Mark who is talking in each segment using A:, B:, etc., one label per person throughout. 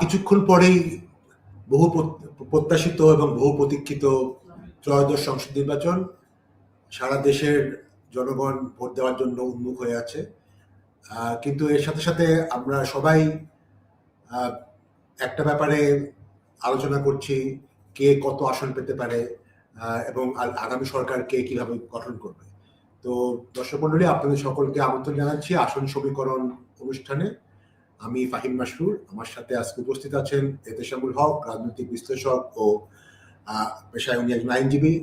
A: কিছুক্ষণ পরেই বহু প্রত্যাশিত এবং বহু প্রতীক্ষিত ত্রয়োদশ সংসদ নির্বাচন সারা দেশের জনগণ ভোট দেওয়ার জন্য উন্মুখ হয়ে আছে। কিন্তু এর সাথে সাথে আমরা সবাই একটা ব্যাপারে আলোচনা করছি, কে কত আসন পেতে পারে এবং আগামী সরকার কে কীভাবে গঠন করবে। তো দর্শক মন্ডলী আপনাদের সকলকে আমন্ত্রণ জানাচ্ছি আসন সমীকরণ অনুষ্ঠানে। আমি ফাহিম মাসরুর আমার সাথে আজকে উপস্থিত আছেন এতেশামুল হক, রাজনৈতিক বিশ্লেষক ও পেশায় উনি একজন আইনজীবী,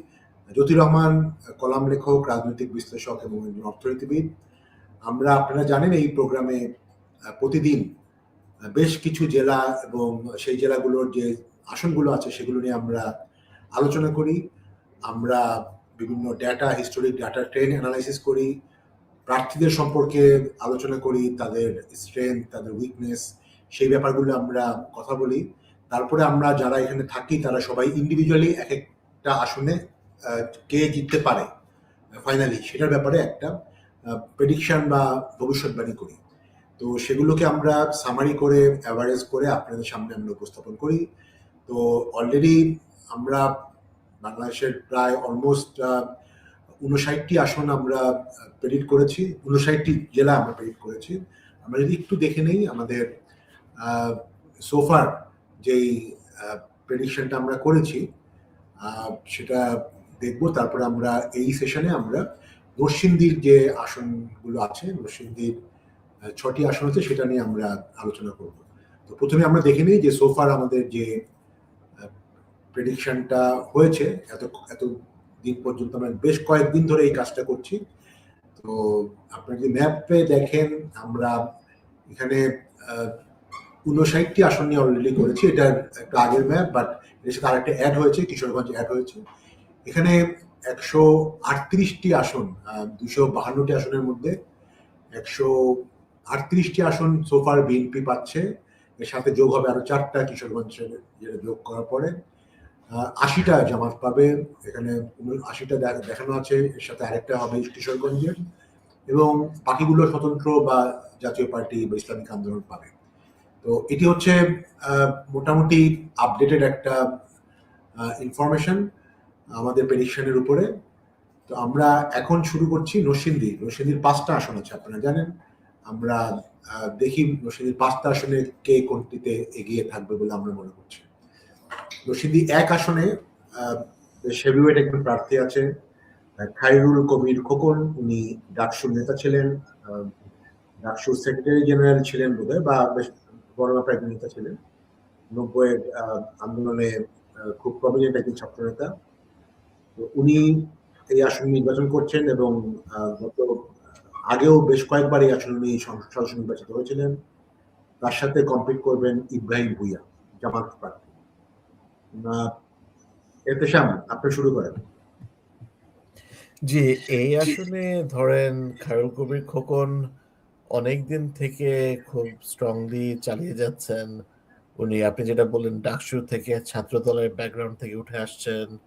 A: জ্যোতি রহমান, কলাম লেখক, রাজনৈতিক বিশ্লেষক এবং একজন অর্থনীতিবিদ। আমরা আপনারা জানেন এই প্রোগ্রামে প্রতিদিন বেশ কিছু জেলা এবং সেই জেলাগুলোর যে আসনগুলো আছে সেগুলো নিয়ে আমরা আলোচনা করি। আমরা বিভিন্ন data historic data trend analysis করি। প্রার্থীদের সম্পর্কে আলোচনা করি, তাদের স্ট্রেংথ তাদের উইকনেস সেই ব্যাপারগুলো আমরা কথা বলি। তারপরে আমরা যারা এখানে থাকি, তারা সবাই ইন্ডিভিজুয়ালি এক একটা আসনে কে জিততে পারে ফাইনালি সেটার ব্যাপারে একটা প্রেডিকশন বা ভবিষ্যৎবাণী করি। তো সেগুলোকে আমরা সামারি করে অ্যাভারেজ করে আপনাদের সামনে আমরা উপস্থাপন করি। তো অলরেডি আমরা বাংলাদেশের প্রায় অলমোস্ট উনষাটটি আসন আমরা প্রেডিক্ট করেছি উনষাটটি জেলা আমরা প্রেডিক্ট করেছি। আমরা যদি একটু দেখে নেই আমাদের সোফার যেই প্রেডিকশনটা আমরা করেছি সেটা দেখব। তারপরে আমরা এই সেশনে আমরা নরসিংদীর যে আসনগুলো আছে, নরসিংদীর ছটি আসন আছে, সেটা নিয়ে আমরা আলোচনা করব। তো প্রথমে আমরা দেখে নিই যে সোফার আমাদের যে প্রেডিকশনটা হয়েছে, এত এত দিন পর্যন্ত আমরা বেশ কয়েকদিন ধরে এই কাজটা করছি। তো আপনারা যদি ম্যাপে দেখেন, আমরা এখানে উনষাটটি আসন নিয়ে অলরেডি করেছি। এটার একটা আগের ম্যাপ বাট এর সাথে আরেকটা অ্যাড হয়েছে, কিশোরগঞ্জ অ্যাড হয়েছে। এখানে একশো আটত্রিশটি আসন দুশো বাহান্নটি আসনের মধ্যে একশো আটত্রিশটি আসন সোফার বিএনপি পাচ্ছে। এর সাথে যোগ হবে আরও চারটা কিশোরগঞ্জের যোগ করার পরে। আশিটা জামাত পাবে এখানে আশিটা দেখানো আছে। এর সাথে আরেকটা হবে কিশোরগঞ্জের এবং বাকিগুলো স্বতন্ত্র বা জাতীয় পার্টি বা ইসলামিক আন্দোলন পাবে। তো এটি হচ্ছে মোটামুটি আপডেটেড একটা ইনফরমেশন আমাদের প্রেডিকশনের উপরে। তো আমরা এখন শুরু করছি নরসিংদী। নরসিংদীর পাঁচটা আসন আছে, আপনারা জানেন। আমরা দেখি নরসিংদীর পাঁচটা আসনে কে কোনটিতে এগিয়ে থাকবে বলে আমরা মনে করছি। নরসিংদী এক আসনে হেভিওয়েট একজন প্রার্থী আছে আহ, খায়রুল কবির খোকন উনি ডাকসুর নেতা ছিলেন ডাকসুর সেক্রেটারি জেনারেল ছিলেন বোধহয় বা বেশ বড় ব্যাপার একজন নেতা ছিলেন। নব্বইয়ের আন্দোলনে খুব প্রমিনেন্ট একজন ছাত্র নেতা। উনি এই আসন নির্বাচন করছেন এবং গত আগেও বেশ কয়েকবার এই আসনে উনি সদস্য নির্বাচিত হয়েছিলেন। তার সাথে কমপ্লিট করবেন ইব্রাহিম ভুইয়া জামাত প্রার্থী। এতেশাম আপনি শুরু করেন।
B: জি, এই আসনে ধরেন খায়রুল কবির খোকন অনেক দিন থেকে খুব স্ট্রংলি চালিয়ে যাচ্ছেন। উনি, আপনি যেটা বললেন, ডাকসু থেকে ছাত্র ব্যাকগ্রাউন্ড থেকে উঠে আসছেন।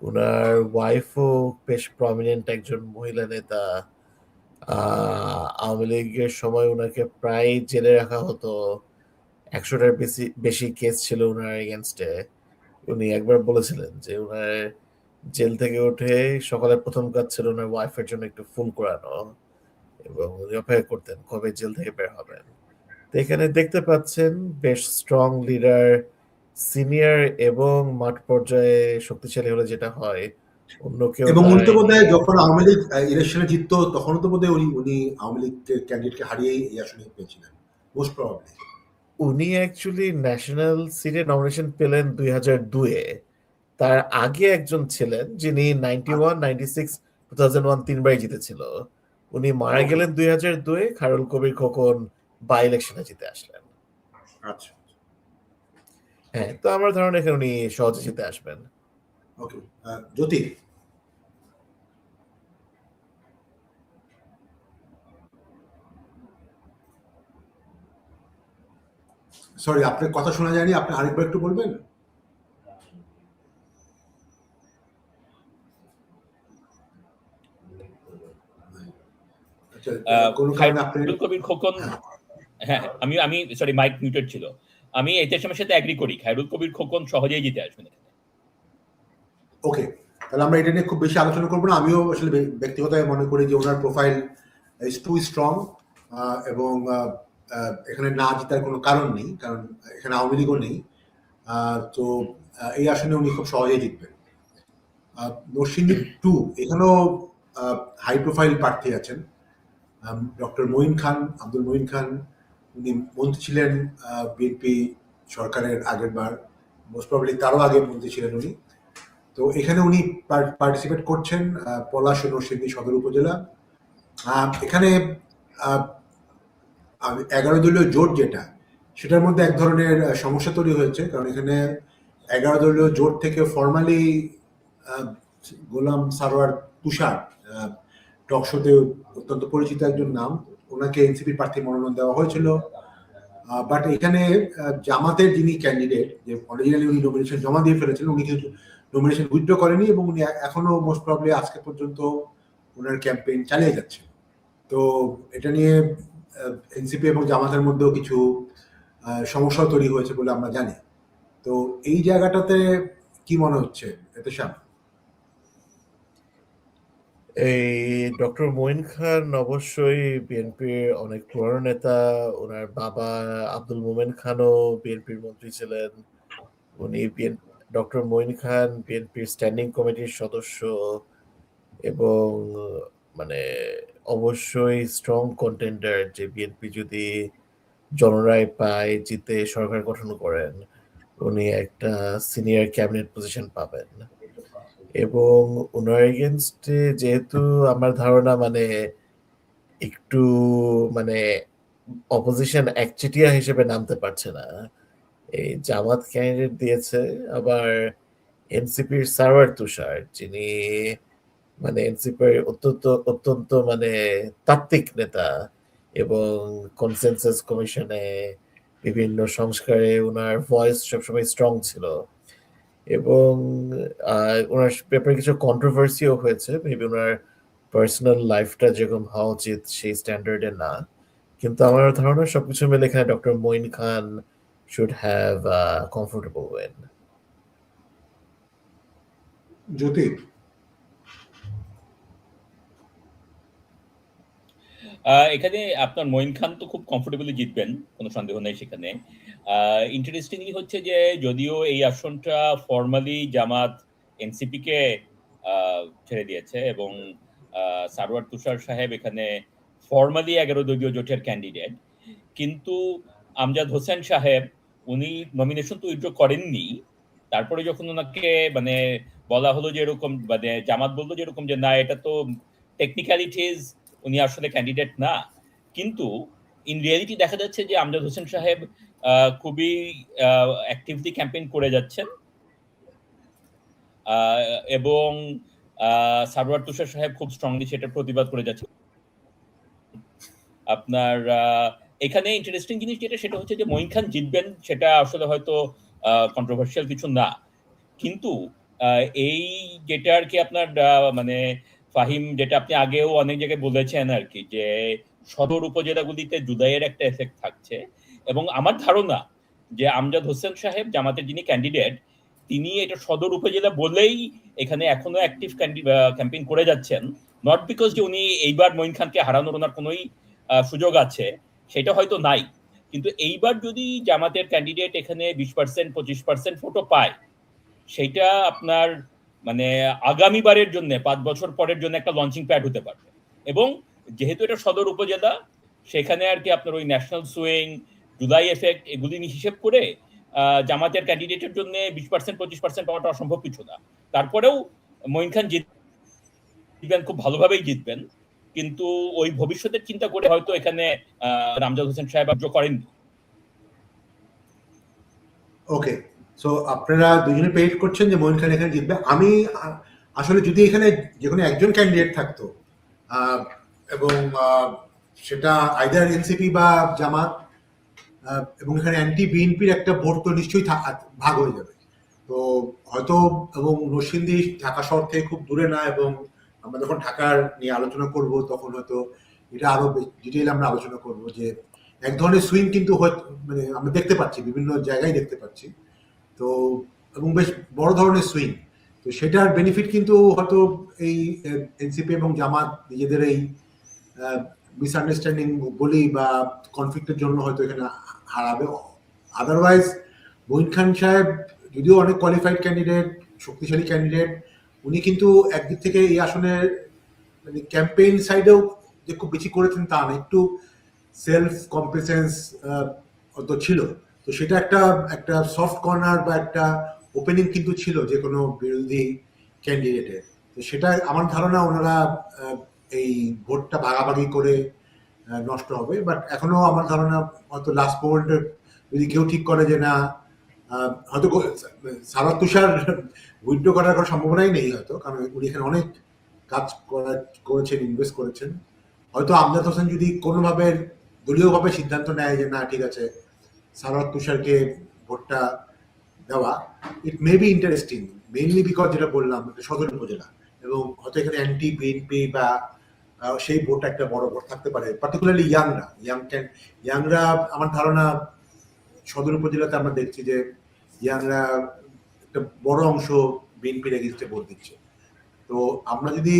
B: উনার ওয়াইফও বেশ প্রমিনেন্ট একজন মহিলা নেতা। আওয়ামী লীগের সময় উনাকে প্রায় জেলে রাখা হতো। একশোটার বেশি বেশি কেস ছিল উনার এগেনস্টে উনি একবার বলেছিলেন যে উনার জেল থেকে উঠে সকালে প্রথম কাজ ছিল ওনার ওয়াইফের জন্য একটু ফুল করানো এবং উনি অপেক্ষা করতেন কবে জেল থেকে বের হবেন। তো এখানে দেখতে পাচ্ছেন বেশ স্ট্রং লিডার সিনিয়র এবং মাঠ পর্যায়ে শক্তিশালী হলে যেটা হয় অন্য কেউ
A: এবং উনি তো বোধহয় যখন আওয়ামী লীগ ইলেকশনে জিততো তখনও তো বোধহয় উনি উনি আওয়ামী লীগ ক্যান্ডিডেটকে হারিয়েই এই আসনে পেয়েছিলেন মোস্ট প্রবাবলি
B: উনি অ্যাকচুয়ালি ন্যাশনাল সিটে নমিনেশন পেলেন দুই হাজার দুয়ে তার আগে একজন ছিলেন যিনি ninety one ninety six two thousand one তিনবারই জিতেছিল। উনি মারা গেলেন দুই হাজার দুয়ে খায়রুল কবির খোকন বাই ইলেকশনে জিতে আসলেন।
A: আচ্ছা।
B: হ্যাঁ তো আমার ধারণা এখানে উনি সহজে জিতে আসবেন।
A: ওকে জ্যোতি? সরি আপনার কথা শোনা যায়নি আপনি আরেকবার একটু বলবেন? আচ্ছা
C: খোকন হ্যাঁ আমি আমি সরি মাইক মিউটেড ছিল। আমি এতেশামের সাথে অ্যাগ্রি করি খায়রুল কবির খোকন সহজেই জিতে আসবেন
A: ওকে তাহলে আমরা এটা নিয়ে খুব বেশি আলোচনা করব না। আমিও আসলে ব্যক্তিগতভাবে মনে করি যে ওনার প্রোফাইল ইজ টু স্ট্রং এবং এখানে না জেতার কোনো কারণ নেই, কারণ এখানে আওয়ামী লীগও নেই। তো এই আসনে উনি খুব সহজেই জিতবেন। নরসিংদী টু, এখানেও হাই প্রোফাইল প্রার্থী আছেন। ডক্টর মঈন খান, আব্দুল মঈন খান, উনি মন্ত্রী ছিলেন বিএনপি সরকারের আগের বার মোস্ট প্রবলি তারও আগে মন্ত্রী ছিলেন উনি। তো, এখানে উনি পার্টিসিপেট করছেন পলাশ নরসিংদী সদর উপজেলা। এখানে এগারো দলীয় জোট যেটা, সেটার মধ্যে এক ধরনের সমস্যা তৈরি হয়েছে। কারণ এখানে এগারো দলীয় জোট থেকে ফর্মালি গোলাম সারোয়ার তুষার টক শোতে অত্যন্ত পরিচিত একজন নাম। ওনাকে এনসিপি প্রার্থী মনোনয়ন দেওয়া হয়েছিল। বাট এখানে জামাতের যিনি ক্যান্ডিডেট যে অরিজিনালি উনি নমিনেশন জমা দিয়ে ফেলেছিলেন উনি কিন্তু নমিনেশন উইথড্র করেনি এবং উনি এখনও মোস্ট প্রবলি আজকে পর্যন্ত ওনার ক্যাম্পেইন চালিয়ে যাচ্ছে তো এটা নিয়ে এনসিপি এবং জামাতের মধ্যেও কিছু সমস্যা তৈরি হয়েছে বলে আমরা জানি। তো এই জায়গাটাতে কি মনে হচ্ছে এতে শ্যাম
B: এই ডক্টর মঈন খান অবশ্যই বিএনপির অনেক পুরনো নেতা, ওনার বাবা আব্দুল মোমেন খানও বিএনপির মন্ত্রী ছিলেন। উনি ডক্টর মঈন খান বিএনপির স্ট্যান্ডিং কমিটির সদস্য এবং মানে অবশ্যই স্ট্রং কন্টেন্ডার যে বিএনপি যদি জনরায় পায়, জিতে সরকার গঠন করেন, উনি একটা সিনিয়র ক্যাবিনেট পজিশন পাবেন। এবং ওনার এগেনস্টে যেহেতু আমার ধারণা মানে একটু মানে অপোজিশন একচেটিয়া হিসেবে নামতে পারছে না। এই জামাত ক্যান্ডিডেট দিয়েছে আবার এনসিপির সারওয়ার তুষার, যিনি মানে এনসিপির অত্যন্ত অত্যন্ত মানে তাত্ত্বিক নেতা এবং কনসেনসাস কমিশনে বিভিন্ন সংস্কারে ওনার ভয়েস সবসময় স্ট্রং ছিল। এবং ওনার ব্যাপারে কিছু কন্ট্রোভার্সিও হয়েছে। মেবি ওনার পার্সোনাল লাইফটা যেরকম হওয়া উচিত সেই স্ট্যান্ডার্ডে না। কিন্তু আমার ধারণা সবকিছু মিলে এখানে doctor Moin Khan should have comfortable when
A: Jyoti
C: এখানে আপনার মঈন খান তো খুব কমফোর্টেবলি জিতবেন, কোনো সন্দেহ নেই সেখানে। ইন্টারেস্টিংলি হচ্ছে যে যদিও এই আসনটা ফর্মালি জামাত এনসিপি কে ছেড়ে দিয়েছে এবং সারওয়ার তুষার সাহেব এখানে ফর্মালি এগারো দলীয় জোটের ক্যান্ডিডেট কিন্তু আমজাদ হোসেন সাহেব, উনি নমিনেশন তো উইথড্র করেননি। তারপরে যখন ওনাকে মানে বলা হলো যে এরকম মানে জামাত বলল যে এরকম যে না, এটা তো টেকনিক্যালিটিজ উনি আসলে ক্যান্ডিডেট না। কিন্তু ইন রিয়েলিটি দেখা যাচ্ছে যে আমজাদ হোসেন সাহেব খুবই অ্যাক্টিভলি ক্যাম্পেইন করে যাচ্ছেন। এবং আহ, সারওয়ার তুষার সাহেব খুব স্ট্রংলি সেটা প্রতিবাদ করে যাচ্ছে আপনার এখানে ইন্টারেস্টিং জিনিস যেটা সেটা হচ্ছে যে মঈন খান জিতবেন সেটা আসলে হয়তো কন্ট্রোভার্সিয়াল কিছু না। কিন্তু এই যেটা আর কি আপনার মানে ফাহিম, যেটা আপনি আগেও অনেক জায়গায় বলেছেন আর কি, যে সদর উপজেলাগুলিতে জুদাইয়ের একটা এফেক্ট থাকছে। এবং আমার ধারণা যে আমজাদ হোসেন সাহেব, জামাতের যিনি ক্যান্ডিডেট তিনি এটা সদর উপজেলা বলেই এখানে এখনও অ্যাক্টিভ ক্যাম্পেইন করে যাচ্ছেন। নট বিকজ যে উনি এইবার মঈন খানকে হারানোর ওনার কোনোই সুযোগ আছে, সেটা হয়তো নাই। কিন্তু এইবার যদি জামাতের ক্যান্ডিডেট এখানে বিশ পার্সেন্ট পঁচিশ পার্সেন্ট ফটো পায় সেইটা আপনার মানে আগামীবারের জন্য, পাঁচ বছর পরের জন্য একটা লঞ্চিং প্যাড হতে পারবে। এবং যেহেতু এটা সদর উপজেলা, সেখানে আর কি আপনার ওই ন্যাশনাল সুইং জুলাই এফেক্ট এগুলি হিসেব করে জামাতের ক্যান্ডিডেটের জন্য বিশ পার্সেন্ট পঁচিশ পার্সেন্ট পাওয়াটা অসম্ভব কিছু না। তারপরেও মঈন খান জিতবেন, খুব ভালোভাবেই জিতবেন। কিন্তু ওই ভবিষ্যতের চিন্তা করে হয়তো এখানে রামজাদ হোসেন সাহেব করেননি।
A: ওকে সো আপনারা দুজনে পেইড করছেন যে মঈন খান এখানে জিতবে। আমি, আসলে যদি এখানে যে কোনো একজন ক্যান্ডিডেট থাকতো এবং সেটা আইদার এনসিপি বা জামাত এবং এখানে অ্যান্টি বিএনপির একটা ভোট তো নিশ্চয়ই ভাগ হয়ে যাবে। তো, হয়তো, এবং নরসিংদী ঢাকা শহর থেকে খুব দূরে না, এবং আমরা যখন ঢাকার নিয়ে আলোচনা করব, তখন হয়তো এটা আরও ডিটেইল আমরা আলোচনা করব যে, এক ধরনের সুইং কিন্তু মানে আমরা দেখতে পাচ্ছি, বিভিন্ন জায়গায় দেখতে পাচ্ছি। তো, এবং বেশ বড় ধরনের সুইং তো সেটার বেনিফিট কিন্তু হয়তো এই এনসিপি এবং জামাত নিজেদের এই মিসআন্ডারস্ট্যান্ডিং বলি বা কনফ্লিক্টের জন্য হয়তো এখানে হারাবে। আদারওয়াইজ মঈন খান সাহেব যদিও অনেক কোয়ালিফাইড ক্যান্ডিডেট শক্তিশালী ক্যান্ডিডেট উনি কিন্তু একদিক থেকে এই আসনের মানে ক্যাম্পেইন সাইডেও যে খুব বেশি করেছেন তা না, একটু সেলফ কমপ্লেসেন্স তো ছিল। তো সেটা একটা একটা সফট কর্নার বা একটা ওপেনিং কিন্তু ছিল যে কোনো বিরোধী ক্যান্ডিডেটের তো সেটা আমার ধারণা ওনারা এই ভোটটা ভাগাভাগি করে নষ্ট হবে। বাট এখনও আমার ধারণা হয়তো লাস্ট মোমেন্টে যদি কেউ ঠিক করে যে না হয়তো সারা তুষার উইথড্র করার কোনো সম্ভাবনাই নেই হয়তো, কারণ উনি এখানে অনেক কাজ করা, করেছেন ইনভেস্ট করেছেন। হয়তো আমজাদ হোসেন যদি কোনোভাবে দলীয়ভাবে সিদ্ধান্ত নেয় যে না, ঠিক আছে সারাত তুষারকে ভোটটা দেওয়া it may be interesting mainly because যেটা বললাম সদর উপজেলা, এবং হয়তো এখানে অ্যান্টি বিএনপি বা সেই ভোটটা একটা বড় ভোট থাকতে পারে পার্টিকুলারলি ইয়াংরা ইয়াং ক্যান ইয়াংরা আমার ধারণা সদর উপজেলাতে আমরা দেখছি যে ইয়াংরা একটা বড় অংশ বিএনপির এগেনস্টে ভোট দিচ্ছে। তো আমরা যদি,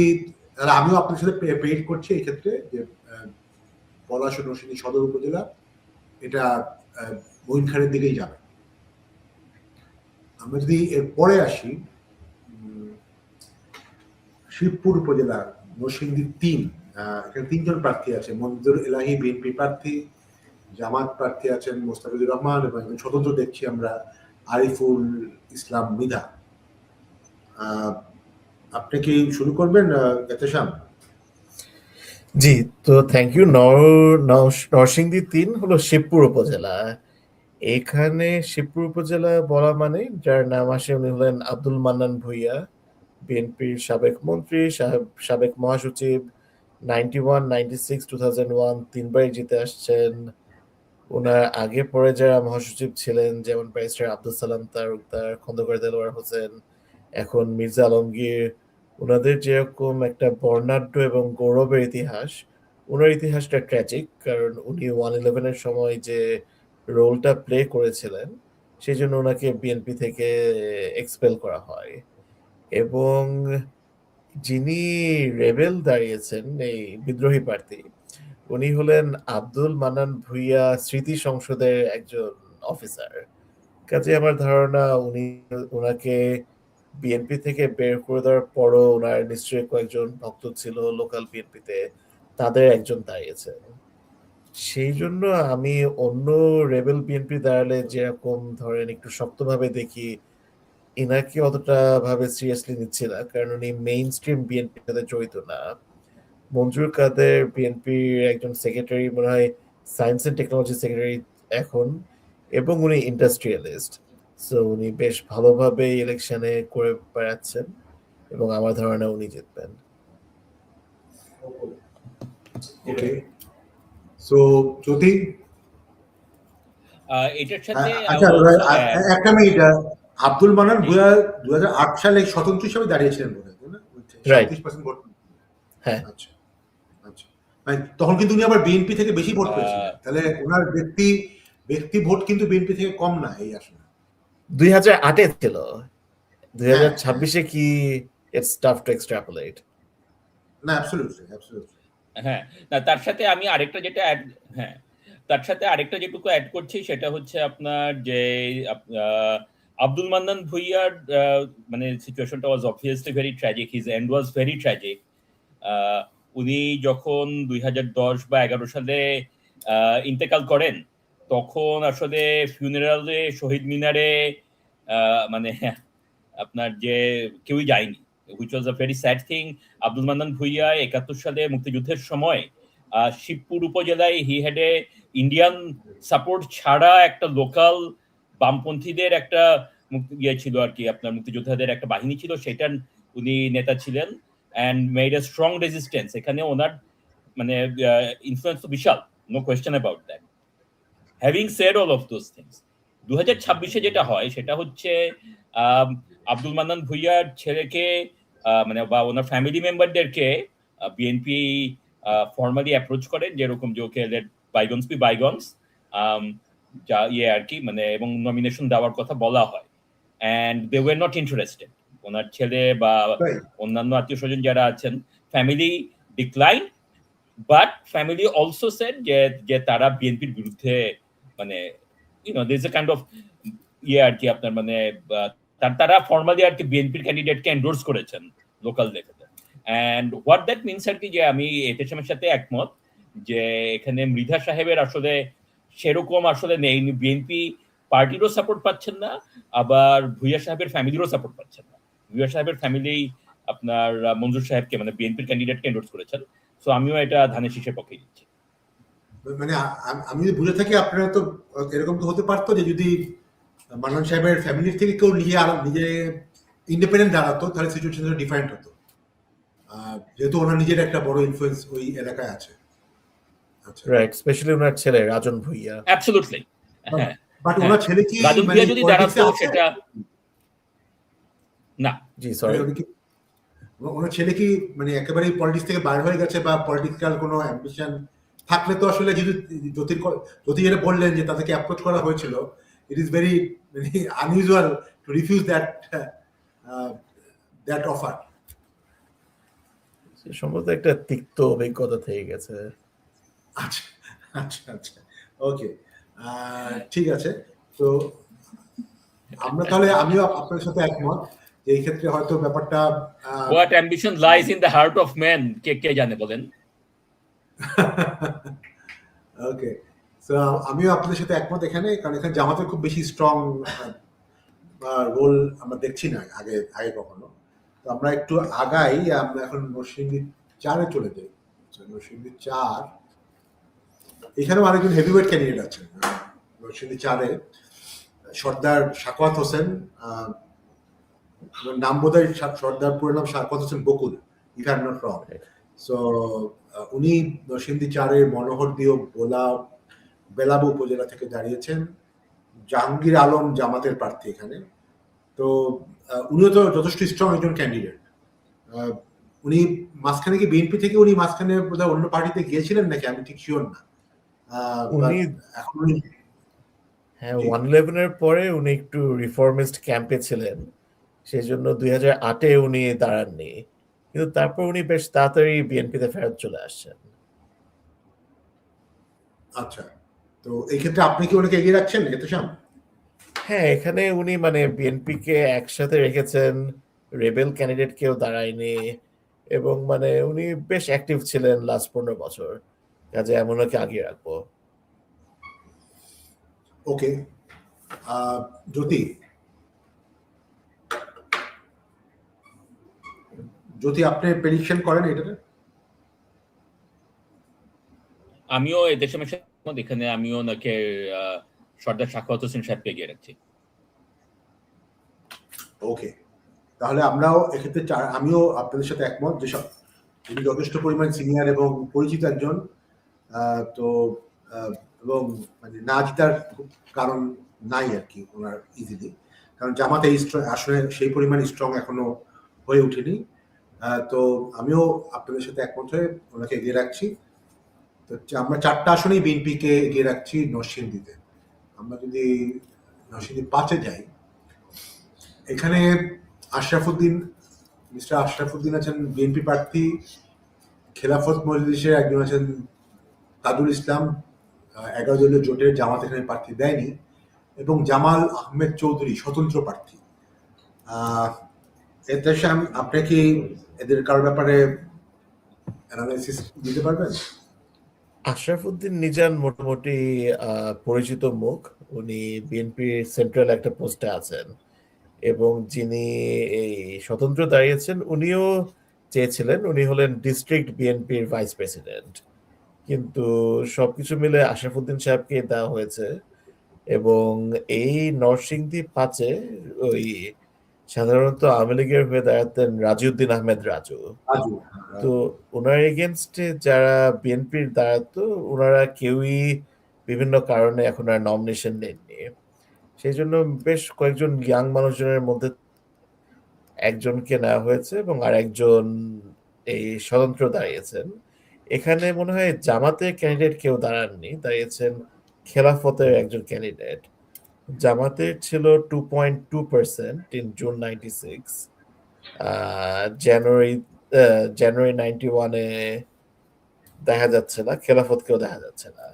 A: তাহলে আমিও আপনার সাথে পেইড করছি এই ক্ষেত্রে যে পলাশ নরসিংদী সদর উপজেলা, এটা আহ, মঈন খানের দিকেই যাবে। আমরা যদি এর পরে আসি শিবপুর উপজেলা নরসিংদী তিন এখানে তিনজন প্রার্থী আছে মঞ্জুর এলাহি বিএনপি প্রার্থী জামাত প্রার্থী আছেন মোস্তাফিজুর রহমান এবং স্বতন্ত্র দেখছি আমরা আরিফুল ইসলাম মৃধা। আপনি কি শুরু করবেন এতেশাম
B: জি, তো থ্যাংক ইউ নর, নর- নরসিংদী তিন হলো শিবপুর উপজেলা। এখানে শিবপুর উপজেলা বলা মানে যার নাম আসে উনি হলেন আব্দুল মান্নান ভুইয়া, বিএনপির সাবেক মন্ত্রী সাবেক মহাসচিব ninety one ninety six two thousand one তিনবারই জিতে আসছেন। ওনার আগে পরে যারা মহাসচিব ছিলেন, যেমন ব্যারিস্টার আব্দুল সালাম তালুকদার খন্দকার দেলোয়ার হোসেন, এখন মির্জা আলমগীর ওনাদের যেরকম একটা বর্ণাঢ্য এবং গৌরবের ইতিহাস, ওনার ইতিহাসটা ট্র্যাজিক কারণ উনি ওয়ান ইলেভেনের সময় যে রোলটা প্লে করেছিলেন সেই জন্য ওনাকে বিএনপি থেকে এক্সপেল করা হয়। এবং যিনি রেবেল দাঁড়িয়েছেন, এই বিদ্রোহী প্রার্থী, উনি হলেন আব্দুল মানান ভুইয়া স্মৃতি সংসদের একজন অফিসার কাজে আমার ধারণা উনি ওনাকে বিএনপি থেকে বের করে দেওয়ার পরও ওনার নিশ্চয়ই কয়েকজন ভক্ত ছিল লোকাল বিএনপিতে তাদের একজন দাঁড়িয়েছেন সেই জন্য আমি অন্য রেবেল বিএনপি দাঁড়ালে যেরকম ধরেন একটু শক্তভাবে দেখি ইনাকে অতটা ভাবে সিরিয়াসলি নিচ্ছি না, কারণ উনি মেইন স্ট্রিম বিএনপির সাথে জড়িত না। মঞ্জুর কাদের বিএনপির একজন সেক্রেটারি মনে হয় সায়েন্স অ্যান্ড টেকনোলজি সেক্রেটারি এখন, এবং উনি ইন্ডাস্ট্রিয়ালিস্ট সো উনি বেশ ভালোভাবে ইলেকশনে করে বেড়াচ্ছেন এবং আমার ধারণা উনি জিতবেন।
A: ওকে সো জ্যোতি
C: এটার সাথে
A: আচ্ছা একটা মিনিট আব্দুল মানান দু সালে স্বতন্ত্র হিসেবে দাঁড়িয়েছিলেন বোধ হয় তাই না?
B: Right.
A: 37% ভোট।
B: হ্যাঁ।
A: আচ্ছা আচ্ছা। মানে তখন কিন্তু উনি আবার বিএনপি থেকে বেশি ভোট পেয়েছিলেন। তাহলে ওনার ব্যক্তি ব্যক্তি ভোট কিন্তু বিএনপি থেকে কম না এই আসনে
B: দুই হাজার আটে ছিল। দুই হাজার
A: হ্যাঁ।
B: ছাব্বিশে কি ইটস টাফ টু এক্সট্রাপোলেট
A: না অ্যাবসলিউটলি অ্যাবসলিউটলি
C: হ্যাঁ না তার সাথে আমি আরেকটা যেটা অ্যাড হ্যাঁ তার সাথে আরেকটা যেটুকু অ্যাড করছি সেটা হচ্ছে আপনার যে আহ, আব্দুল মান্নান ভুইয়ার আহ, মানে সিচুয়েশনটা was obviously very tragic his end was very tragic উনি যখন দুই হাজার দশ বা এগারো সালে আহ, ইন্তেকাল করেন তখন আসলে ফিউনারালে শহীদ মিনারে মানে আপনার যে কেউই যায়নি which was a very sad thing Abdul Mannan Bhuiyan একাত্তর সালে মুক্তিযুদ্ধের সময় শিবপুর উপজেলায় he had a Indian support ছাড়া একটা লোকাল বামপন্থীদের একটা মুক্তি ইয়ে ছিল আর কি, আপনার মুক্তিযোদ্ধাদের একটা বাহিনী ছিল, সেটার উনি নেতা ছিলেন and made a strong resistance এখানে ওনার মানে ইনফ্লুয়েন্স তো বিশাল no question about that having said all of those things দু হাজার ছাব্বিশে যেটা হয় সেটা হচ্ছে আব্দুল মান্নান ভুইয়ার ছেলেকে মানে বা ওনার ফ্যামিলি মেম্বারদেরকে বিএনপি ফর্মালি অ্যাপ্রোচ করেন যেরকম যে ওকে বাইগনস বি বাইগনস যা ইয়ে আর কি মানে এবং নমিনেশন দেওয়ার কথা বলা হয়। And they were not interested ওনার ছেলে বা অন্যান্য আত্মীয় স্বজন যারা আছেন family decline but family also said যে তারা বিএনপির বিরুদ্ধে মানে you know this a kind of ইয়ে আর কি আপনার মানে তার- ফর্মালি আর কি বিএনপির ক্যান্ডিডেটকে এন্ডোর্স করেছেন লোকাল লেভেলে অ্যান্ড হোয়াট দ্যাট মিনস আর কি যে আমি এতেশামের সাথে একমত যে এখানে মৃধা সাহেবের আসলে সেরকম আসলে নেই বিএনপি পার্টিরও সাপোর্ট পাচ্ছেন না, আবার ভুইয়া সাহেবের ফ্যামিলিরও সাপোর্ট পাচ্ছেন না। ভুইয়া সাহেবের ফ্যামিলি আপনার মঞ্জুর সাহেবকে মানে বিএনপির ক্যান্ডিডেটকে এন্ডোর্স করেছেন। সো আমিও এটা ধানের শীষের পক্ষে দিচ্ছি
A: মানে আমি যদি বুঝে থাকি আপনারা তো এরকম তো হতে পারতো যে যদি মান্নান সাহেবের ফ্যামিলির থেকে কেউ নিজে আর- নিজে ইন্ডিপেন্ডেন্ট দাঁড়াতো তাহলে সিচুয়েশন ডিফারেন্ট হতো। যেহেতু ওনার নিজের একটা বড় ইনফ্লুয়েন্স ওই এলাকায় আছে। আচ্ছা।
B: রাইট স্পেশালি ওনার ছেলে রাজন ভুইয়া।
C: অ্যাবসলুটলি হ্যাঁ।
A: বাট
C: হ্যাঁ।
A: ওনার ছেলে কি
C: রাজন
A: মানে
C: ভুইয়া যদি দাঁড়াতো সেটা না।
B: জি
A: মানে
B: সরি
A: কি- ওনার ছেলে কি মানে একেবারেই পলিটিক্স থেকে বাইরে হয়ে গেছে বা পলিটিক্যাল কোনো অ্যাম্বিশন থাকলে তো আসলে যদি জ্যোতির জ্যোতি যেটা বললেন যে তাদেরকে অ্যাপ্রোচ করা হয়েছিল it is very unusual to refuse that that offer
B: সম্ভবত একটা তিক্ত অভিজ্ঞতা থেকে গেছে।
A: আচ্ছা আচ্ছা আচ্ছা ওকে ঠিক আছে। তো আমরা তাহলে আমিও আপনার সাথে একমত যে এই ক্ষেত্রে হয়তো ব্যাপারটা
C: what ambition lies in the heart of man কে কে জানে বলেন?
A: ওকে সো আমিও আপনাদের সাথে একমত এখানে, কারণ এখানে জামাতের খুব বেশি স্ট্রং রোল আমরা দেখছি না আগে আগে কখনো। তো আমরা একটু আগাই আমরা এখন নরসিংদী চারে চলে যাই। নরসিংদী চার, এখানেও আরেকজন হেভিওয়েট ক্যান্ডিডেট আছেন নরসিংদী চারে, সর্দার সাকওয়াত হোসেন নাম বোধ হয় সর্দার পুরো নাম Sakhawat Hossain Bakul if I not wrong so উনি নরসিংদী চারের মনোহর দিও বোলা বেলাবু উপজেলা থেকে দাঁড়িয়েছেন। জাহাঙ্গীর আলম জামাতের প্রার্থী এখানে। তো উনিও তো যথেষ্ট স্ট্রং একজন ক্যান্ডিডেট উনি মাঝখানে কি বিএনপি থেকে উনি মাঝখানে বোধহয় অন্য পার্টিতে গিয়েছিলেন নাকি? আমি ঠিক শিওর না।
B: উনি
A: এখন
B: হ্যাঁ। ওয়ান ইলেভেনের পরে উনি একটু রিফর্মিস্ট ক্যাম্পে ছিলেন। সেই জন্য দুই হাজার আটে উনি দাঁড়াননি। কিন্তু তারপর উনি বেশ তাড়াতাড়ি বিএনপিতে ফেরত চলে আসছেন।
A: আচ্ছা তো এই ক্ষেত্রে আপনি কি ওনাকে এগিয়ে রাখছেন
B: হ্যাঁ এখানে উনি মানে বিএনপি কে একসাথে রেখেছেন রেবেল ক্যান্ডিডেট কেউ দাঁড়ায়নি এবং মানে উনি বেশ অ্যাক্টিভ ছিলেন লাস্ট পনেরো বছর। কাজে এমন ওকে আগিয়ে রাখব।
A: ওকে জ্যোতি জ্যোতি আপনি প্রেডিকশন করেন এটাতে?
C: আমিও এই সাথে এখানে আমিও ওনাকে সর্দার সাখাওয়াত হোসেন সাহেবকে এগিয়ে রাখছি।
A: ওকে তাহলে আমরাও এক্ষেত্রে আমিও আপনাদের সাথে একমত যে সব উনি যথেষ্ট পরিমাণ সিনিয়র এবং পরিচিত একজন তো এবং মানে না জেতার কারণ নাই আর কি ওনার ইজিলি কারণ জামাতে এই আসলে সেই পরিমাণ স্ট্রং এখনও হয়ে ওঠেনি। তো আমিও আপনাদের সাথে একমত হয়ে ওনাকে এগিয়ে রাখছি। তো আমরা চারটা আসনেই বিএনপিকে এগিয়ে রাখছি নরসিংদীতে। আমরা যদি নরসিংদী পাঁচে যাই, এখানে আশরাফুদ্দিন মিস্টার আশরাফুদ্দিন আছেন বিএনপি প্রার্থী, খেলাফত মজলিসের একজন আছেন তাজুল ইসলাম এগারো দলীয় জোটের জামাত এখানে প্রার্থী দেয়নি, এবং জামাল আহমেদ চৌধুরী স্বতন্ত্র প্রার্থী। এতে শ্যাম আপনি কি এদের কারোর ব্যাপারে অ্যানালাইসিস দিতে পারবেন?
B: আশরাফুদ্দিন নিজান মোটামুটি পরিচিত মুখ। উনি বিএনপির সেন্ট্রাল একটা পোস্টে আছেন এবং যিনি এই স্বতন্ত্র দাঁড়িয়েছেন, উনিও চেয়েছিলেন। উনি হলেন ডিস্ট্রিক্ট বিএনপির ভাইস প্রেসিডেন্ট। কিন্তু সবকিছু মিলে আশরাফুদ্দিন সাহেবকে দেওয়া হয়েছে এবং এই নরসিংদী পাঁচে ওই সাধারণত আওয়ামী লীগের হয়ে দাঁড়াতেন রাজিউদ্দিন আহমেদ রাজু।
A: রাজু
B: তো ওনার এগেনস্টে যারা বিএনপির দাঁড়াতো ওনারা কেউই বিভিন্ন কারণে এখন আর নমিনেশন নেননি। সেই জন্য বেশ কয়েকজন ইয়াং মানুষজনের মধ্যে একজনকে নেওয়া হয়েছে এবং আর একজন এই স্বতন্ত্র দাঁড়িয়েছেন। এখানে মনে হয় জামাতের ক্যান্ডিডেট কেউ দাঁড়াননি দাঁড়িয়েছেন খেলাফতের একজন ক্যান্ডিডেট জামাতের ছিল two point two percent in June ninety six January January ninety ওয়ানে দেখা যাচ্ছে না, খেলাফতকেও দেখা যাচ্ছে না।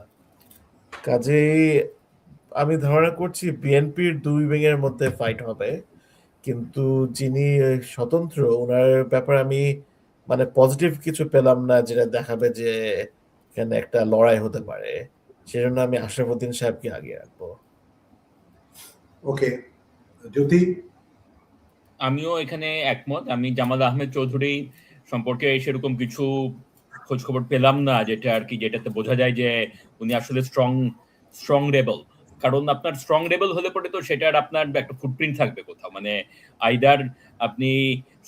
B: কাজেই আমি ধারণা করছি বিএনপির দুই উইংয়ের মধ্যে ফাইট হবে, কিন্তু যিনি স্বতন্ত্র ওনার ব্যাপারে আমি মানে পজিটিভ কিছু পেলাম না, যেটা দেখাবে যে এখানে একটা লড়াই হতে পারে। সেজন্য আমি আশরাফুদ্দিন সাহেবকে আগে রাখব।
A: ওকে জ্যোতি
C: আমিও এখানে একমত। আমি জামাল আহমেদ চৌধুরী সম্পর্কে সেরকম কিছু খোঁজ খবর পেলাম না, যেটা আর কি, যেটাতে বোঝা যায় যে উনি আসলে স্ট্রং স্ট্রং রেবল কারণ আপনার স্ট্রং রেবল হলে পরে তো সেটার আপনার একটা ফুটপ্রিন্ট থাকবে কোথাও। মানে আইদার আপনি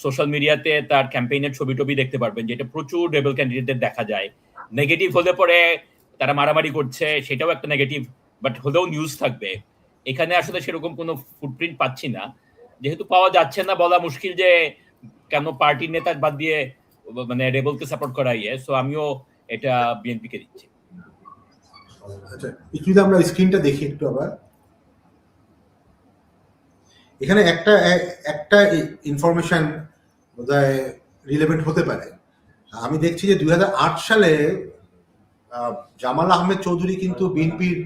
C: সোশ্যাল মিডিয়াতে তার ক্যাম্পেইনের ছবি টবি দেখতে পারবেন, যেটা প্রচুর রেবেল ক্যান্ডিডেটদের দেখা যায়। নেগেটিভ হলে পরে তারা মারামারি করছে, সেটাও একটা নেগেটিভ বাট হলেও নিউজ থাকবে। এখানে আসলে সেরকম কোনো ফুটপ্রিন্ট পাচ্ছি না। যেহেতু পাওয়া যাচ্ছে না, বলা মুশকিল যে কেন পার্টির নেতা বাদ দিয়ে মানে রেবলকে সাপোর্ট করা ইয়ে। সো আমিও এটা বিএনপি কে দিচ্ছি।
A: আচ্ছা আমরা স্ক্রিনটা দেখি একটু আবার। এখানে একটা একটা ইনফরমেশন বোধহয় রিলেভেন্ট হতে পারে। আমি দেখছি যে দুই হাজার আট সালে জামাল আহমেদ চৌধুরী কিন্তু বিএনপির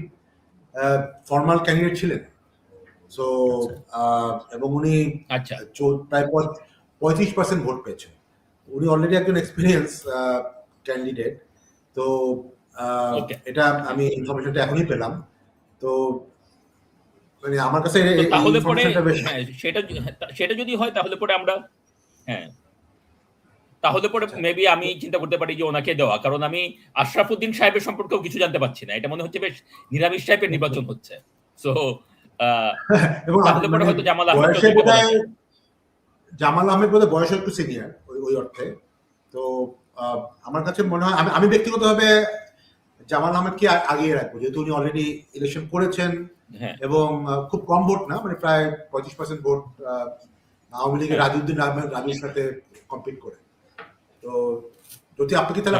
A: ফর্মাল ক্যান্ডিডেট ছিলেন। সো এবং উনি
C: আচ্ছা।
A: প্রায় পঁয়ত্রিশ পার্সেন্ট ভোট পেয়েছেন। উনি অলরেডি একজন এক্সপিরিয়েন্স ক্যান্ডিডেট তো এটা আমি ইনফরমেশনটা এখনই পেলাম। তো মানে আমার কাছে
C: হ্যাঁ, সেটা সেটা যদি হয় তাহলে পরে আমরা হ্যাঁ। তাহলে পরে মেবি আমি চিন্তা করতে পারি যে ওনাকে দেওয়া। কারণ আমি আশরাফুদ্দিন সাহেবের সম্পর্কেও কিছু জানতে পারছি না। এটা মনে হচ্ছে বেশ নিরামিষ টাইপের নির্বাচন হচ্ছে। সো তাহলে পরে
A: মানে
C: হয়তো জামাল আহমেদ
A: জামাল আহমেদ বোধহয় বয়সে একটু সিনিয়র ওই অর্থে। তো আমার কাছে মনে হয় আমি ব্যক্তিগতভাবে জামাল আহমেদকে আগিয়ে রাখব। যেহেতু উনি অলরেডি ইলেকশন করেছেন
C: হ্যাঁ।
A: এবং খুব কম ভোট না মানে প্রায় পঁয়ত্রিশ পার্সেন্ট ভোট আওয়ামী লীগের
C: হ্যাঁ।
A: রাজউদ্দিন আহমেদ রাজুর সাথে কম্পিট করে। তো যদি আপনি কি তাহলে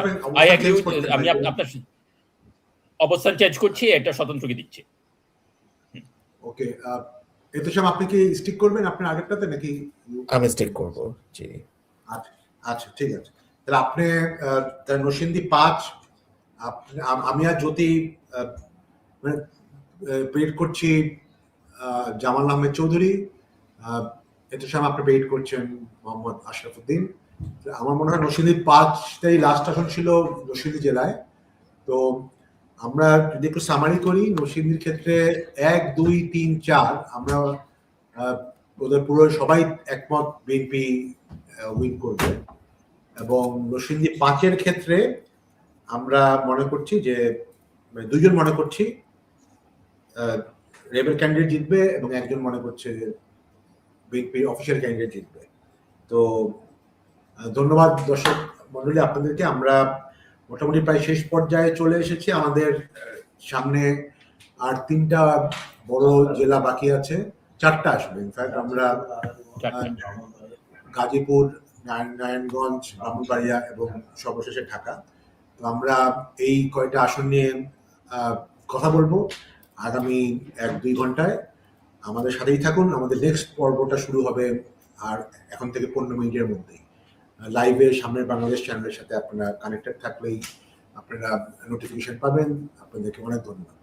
C: আমি আপ- আপনার অবস্থান চেঞ্জ করছি এটা স্বতন্ত্রকে দিচ্ছি?
A: ওকে এতে সব আপনি কি স্টিক করবেন আপনার আগেরটাতে নাকি
B: আমি স্টিক করব জি।
A: আচ্ছা আচ্ছা ঠিক আছে। তাহলে আপনি তাহলে পাঁচ আমি আর জ্যোতি মানে পেড করছি জামাল আহমেদ চৌধুরী এতে সময় আপনি পেড করছেন মোহাম্মদ আশরাফুদ্দিন। আমার মনে হয় নরসিংদী পাঁচটাই লাস্ট আসন ছিল নরসিংদী জেলায়। তো আমরা যদি একটু সামারি করি, নরসিংদীর ক্ষেত্রে এক, দুই, তিন, চার আমরা ওদের পুরো সবাই একমত বিএনপি উইন করবে। এবং নরসিংদী পাঁচের ক্ষেত্রে আমরা মনে করছি যে মানে দুজন মনে করছি রেবেল ক্যান্ডিডেট জিতবে এবং একজন মনে করছে বিএনপি অফিসিয়াল ক্যান্ডিডেট জিতবে। তো ধন্যবাদ দর্শক মন্ডলী আপনাদেরকে। আমরা মোটামুটি প্রায় শেষ পর্যায়ে চলে এসেছি। আমাদের সামনে আর তিনটা বড় জেলা বাকি আছে। চারটা আসবে ইনফ্যাক্ট আমরা গাজীপুর নারায়ণ- নারায়ণগঞ্জ ব্রাহ্মণবাড়িয়া এবং সর্বশেষে ঢাকা। তো আমরা এই কয়টা আসন নিয়ে কথা বলব আগামী এক দুই ঘন্টায়। আমাদের সাথেই থাকুন। আমাদের নেক্সট পর্বটা শুরু হবে আর এখন থেকে পনেরো মিনিটের মধ্যেই। লাইভে সামনের বাংলাদেশ চ্যানেলের সাথে আপনারা কানেক্টেড থাকলেই আপনারা নোটিফিকেশন পাবেন। আপনাদেরকে অনেক ধন্যবাদ।